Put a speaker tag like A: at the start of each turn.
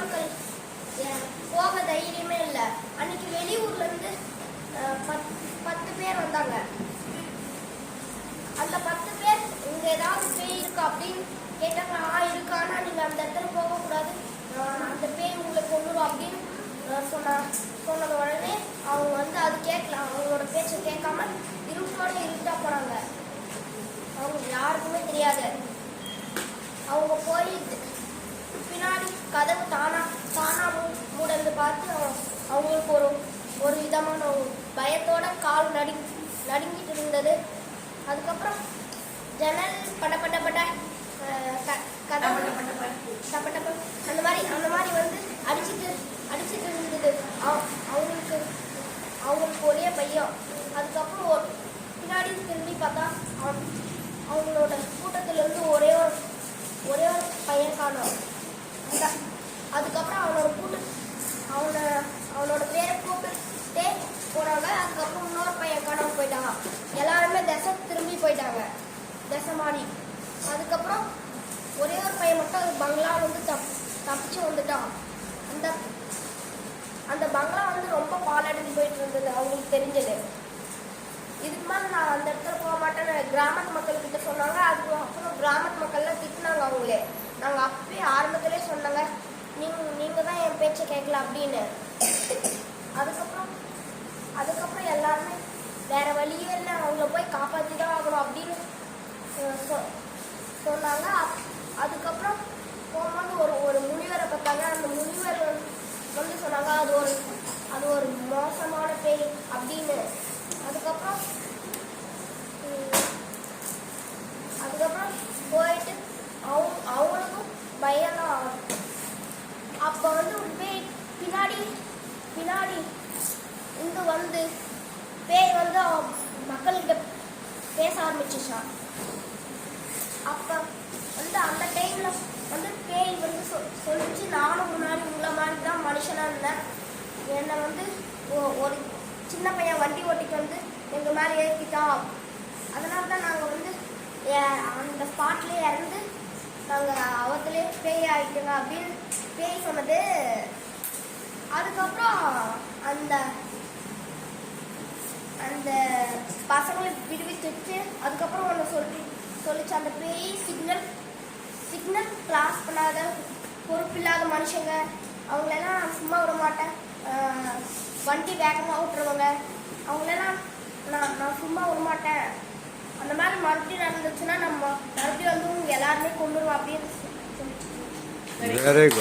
A: மக்கள் போக தைரியமே இல்லை. அன்னைக்கு வெளியூர்ல இருந்து பத்து பேர் வந்தாங்க. அந்த பத்து பேர் இங்க ஏதாவது பேய் இருக்கா? அப்படின்னு கேட்டாங்க. ஆ இருக்கு. நீங்க அந்த இடத்துல போகக்கூடாது. அந்த பேய் உங்களை கொண்டுரும் அப்படின்னு சொன்ன சொன்னது உடனே அவங்க வந்து அது கேட்கலாம் அவங்களோட பேச்சை கேட்காம இருட்டோட இருட்டா போறாங்க அவங்க யாருக்குமே தெரியாது. அவங்க போய் பின்னாடி கதவு தான் பார்த்து அவங்க- அவங்களுக்கு ஒரு ஒரு விதமான பயத்தோட கால் நடு நடுங்கிட்டு இருந்தது. அதுக்கப்புறம் ஜன்னல் பட பட பட கதவு
B: டப்ப
A: அந்த மாதிரி அந்த மாதிரி வந்து அடிச்சிட்டு அடிச்சிட்டு இருந்தது. அவ- அவங்களுக்கு அவங்களுக்கு ஒரே பையன் அதுக்கப்புறம் ஒரு பின்னாடி திரும்பி பார்த்தா அவங்களோட கூட்டத்துல இருந்து ஒரே ஒரு ஒரே ஒரு பையன் காணோம். அதுக்கப்புறம் அவனோட அவனோட பேரை கூப்பிட்டு போனாங்க அதுக்கப்புறம் இன்னொரு பையன் காணாமல் போயிட்டாங்க எல்லாருமே திசை திரும்பி போயிட்டாங்க. திசை மாறி. அதுக்கப்புறம் ஒரே ஒரு பையன் மட்டும் அது பங்களா வந்து தப் தப்பிச்சு வந்துட்டான். அந்த அந்த பங்களா வந்து ரொம்ப பாலடைஞ்சு போயிட்டு இருந்தது அவங்களுக்கு தெரிஞ்சது. இதுக்கு மேலே நான் அந்த இடத்துல போக மாட்டேன்னு கிராமத்து மக்கள் கிட்ட சொன்னாங்க. அதுக்கு அப்புறம் கிராமத்து மக்கள்லாம் திட்டினாங்க அவங்களே. நாங்கள் அப்பயே ஆரம்பத்திலே சொன்னாங்க நீங்கள் நீங்கள் தான் என் பேச்சை கேட்கல அப்படின்னு. அதுக்கப்புறம் அதுக்கப்புறம் எல்லாருமே வேற வழியே இல்லை. அவங்கள போய் காப்பாற்றி தான் ஆகணும் அப்படின்னு சொ- சொன்னாங்க. அதுக்கப்புறம் போகும்போது ஒரு ஒரு முனிவரை பார்த்தாங்க. அந்த முனிவர் வந்து- வந்து சொன்னாங்க அது ஒரு அது ஒரு மோசமான பேய் அப்படின்னு அதுக்கப்புறம் உம், அதுக்கப்புறம் போயிட்டு அவங்க அவங்களுக்கும் பயம்லாம் அப்போ வந்து ஒரு பேய் பின்னாடி பின்னாடி இங்கே வந்து பேய் வந்து மக்கள்கிட்ட பேச ஆரம்பிச்சிச்சான். அப்போ வந்து அந்த டைமில் வந்து பேய் வந்து சொ சொல்லிச்சு நானும் முன்னாடி உங்களை மாதிரி தான் மனுஷனாக இருந்தேன். என்னை வந்து ஒ- ஒரு சின்ன பையன் வண்டி ஓட்டிட்டு வந்து எங்கள் மேலே ஏற்றிட்டான் அதனால தான் நாங்கள் வந்து அந்த ஸ்பாட்லேயே இறந்து நாங்கள் அவத்திலே பேய் ஆகிட்டோங்க அப்படின்னு பேய் சொன்னது. அதுக்கப்புறம் அந்த அந்த பசங்களை விடுவிச்சுட்டு அதுக்கப்புறம் ஒன்று சொல்லி சொல்லிச்சு. அந்த பேய் சிக்னல் சிக்னல் கிராஸ் பண்ணாத பொறுப்பில்லாத மனுஷங்க. அவங்களெல்லாம் சும்மா விட மாட்டேன். வண்டி வேகமாக விட்டுருவாங்க அவங்களெல்லாம் நான் நான் சும்மா விட மாட்டேன். அந்த மாதிரி மறுபடியும் நடந்துச்சுன்னா நம்ம மறுபடியும் வந்து உங்க எல்லாருமே கொண்டுருவோம் அப்படின்னு சொல்லி